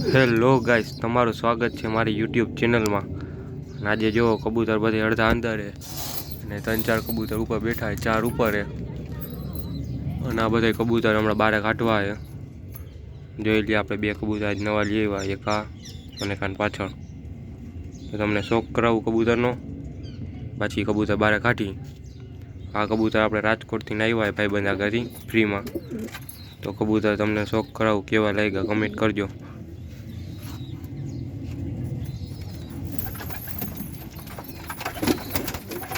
Hello guys, તમારું સ્વાગત છે મારી યુટ્યુબ ચેનલમાં. અને આજે જો કબૂતર બધી અડધા અંદર છે અને ત્રણ ચાર કબૂતર ઉપર બેઠા છે, ચાર ઉપર હે અને આ બધા કબૂતર હમણાં બારે કાઢવા છે. જોઈ લઈએ આપણે બે કબૂતર, આજ નવા લઈ આવ્યા એક આ અને કાન પાછળ. તો તમને શોખ કરાવું કબૂતરનો? પાછી કબૂતર બારે કાઢી. આ કબૂતર આપણે રાજકોટથી આવ્યા ભાઈ બંધા ઘરથી ફ્રીમાં. તો કબૂતર તમને શોખ કરાવું કેવા લાગ્યા કમેન્ટ કરજો.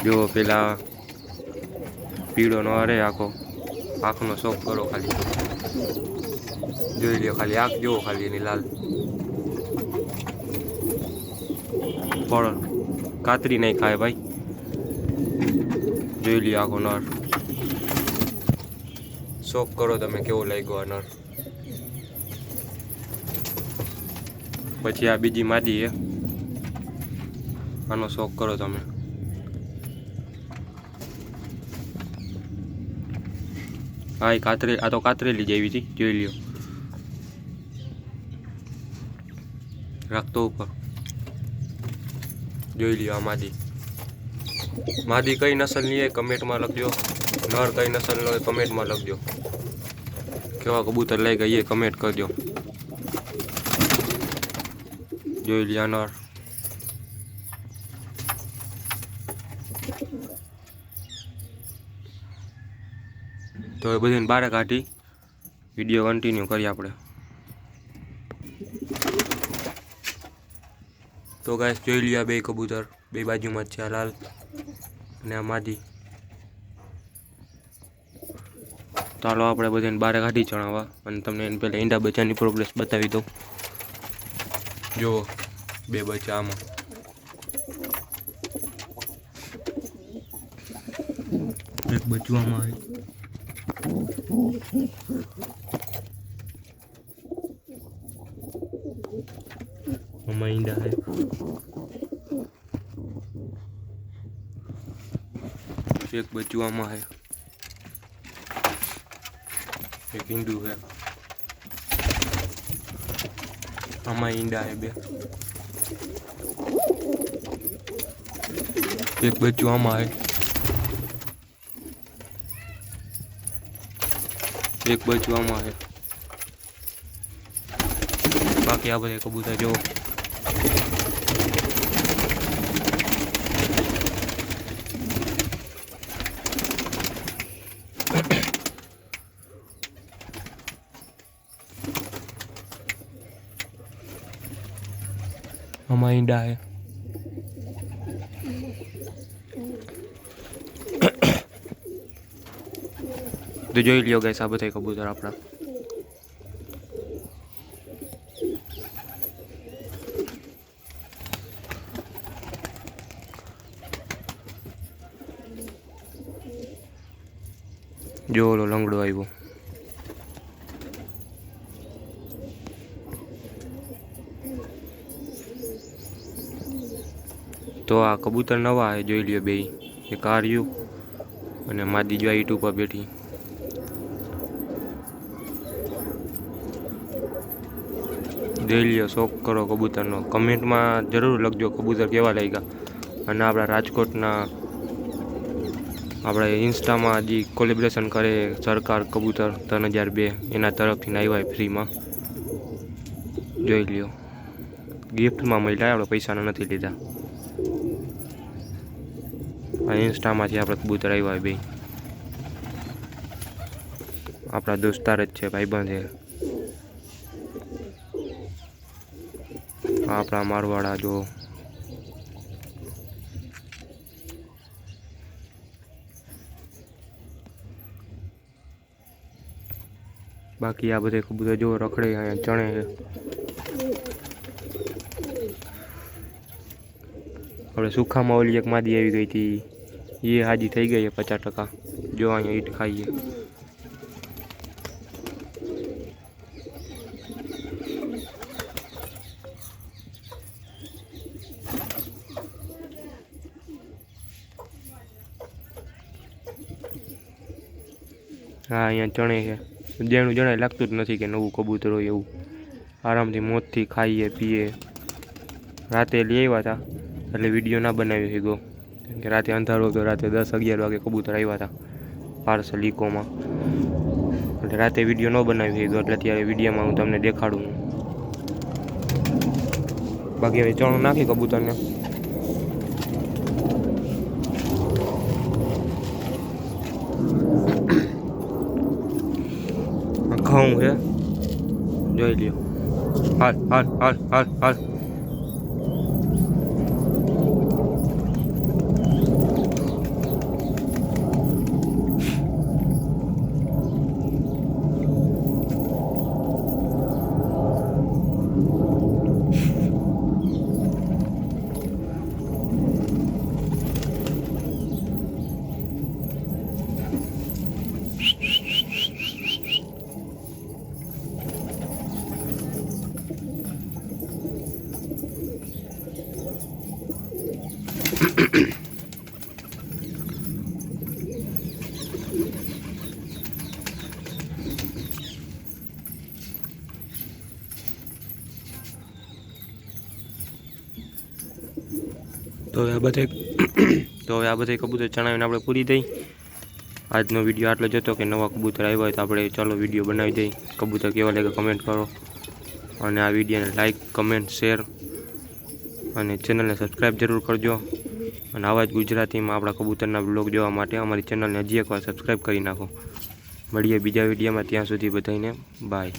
જો પેલા પીળો નો અરે, આખો, આંખનો શોખ કરો ખાલી. જોઈ લ્યો ખાલી, આંખ જુઓ ખાલી એની લાલ. ફળ, કાતરી નહીં ખાય ભાઈ. જોઈ લ્યો આખો નર. શોખ કરો તમે, કેવો લાગ્યો આ નર. પછી આ બીજી માદી છે. આનો શોખ કરો તમે. હા, એ કાતરે આ તો કાતરેલી જેવી હતી, જોઈ લ્યો. રાખતો ઉપર. જોઈ લ્યો આ માદી. માદી કઈ નસલની એ કમેન્ટમાં લખજો. નર કઈ નસલનો એ કમેન્ટમાં લખજો. કેવા કબૂતર લઈ ગઈ એ કમેન્ટ કરજો. જોઈ લ્યો નર. તો એ બધાને બારે કાઢી વીડિયો કન્ટિન્યુ કરીએ આપણે. તો ગાય જોઈ લ્યા બે કબૂતર. બે બાજુમાં છે આ લાલ અને આ માદી. ચાલો આપણે બધાને બારે કાઢી ચણાવવા અને તમને એને પહેલાં ઈંડા બચ્ચાની પ્રોગ્રેસ બતાવી દઉં. જુઓ બે બચ્ચા આમાં. એક બચ્ચું આમાં આવે આમાં ઈંડા હે એક બચ્ચું આમાં હે એક ઈંડું હે આમાં ઈંડા હે બે એક બચ્ચું આમાં હે એક બચવામાં આવે. બાકી આ બધા કબૂતર જો અમારી ઈંડા હે. તો જોઈ લ્યો ગાય આ બધા કબૂતર આપણા. જો ઓલો લંગડો આવ્યો. તો આ કબૂતર નવા જોઈ લ્યો બે એક આર્યું અને માદી જો આ ઈટ ઉપર બેઠી. જોઈ લ્યો શોખ કરો કબૂતરનો. કમેન્ટમાં જરૂર લખજો કબૂતર કેવા લાગ્યા. અને આપણા રાજકોટના આપણે ઇન્સ્ટામાં જે કોલેબ્રેશન કરે સરકાર કબૂતર ત્રણ હજાર બે, એના તરફથી આવ્યા ફ્રીમાં. જોઈ લ્યો. ગિફ્ટમાં મળ્યા, આપણે પૈસાના નથી લીધા. ઇન્સ્ટામાંથી આપણે કબૂતર આવ્યા બે. આપણા દોસ્તાર જ છે, ભાઈબંધ છે. આપણા મારવાડા જો. બાકી આ બધે કબૂતર જો રખડે અહીંયા ચણે હવે સુખામાં ઓલી એક માદી આવી ગઈ હતી. એ હાજી થઈ ગઈ છે પચાસ ટકા. જો અહીંયા ઈટ ખાઈએ. હા, અહીંયા ચણે છે. જેનું જણાય લાગતું જ નથી કે નવું કબૂતર હોય એવું. આરામથી મોતથી ખાઈએ, પીએ. રાતે લઈ આવ્યા હતા, એટલે વીડિયો ના બનાવી શક્યો કેમ કે રાતે અંધારો હતો, રાતે દસ અગિયાર વાગે કબૂતર આવ્યા હતા, પાર્સલ ઇકોમાં એટલે રાતે વીડિયો ન બનાવી શક્યો એટલે અત્યારે વિડીયોમાં હું તમને દેખાડું બાકી હવે ચણું નાખી કબૂતરને. ઘઉં છે જોઈ લ્યો હાલ હાલ હાલ હાલ હાલ તો હવે આ બધે તો હવે આ બધે કબૂતર ચણાવીને આપણે પૂરી દઈ. આજનો વીડિયો આટલો જ હતો કે નવા કબૂતર આવ્યા હોય તો આપણે ચાલો વીડિયો બનાવી દઈએ કબૂતર કેવા લાગે કમેન્ટ કરો. અને આ વિડીયોને લાઇક કમેન્ટ શેર અને ચેનલને સબસ્ક્રાઈબ જરૂર કરજો. અને આવા જ ગુજરાતીમાં આપણા કબૂતરના બ્લોગ જોવા માટે અમારી ચેનલને હજી એકવાર સબસ્ક્રાઈબ કરી નાખો. મળીએ બીજા વિડીયોમાં ત્યાં સુધી બધાને બાય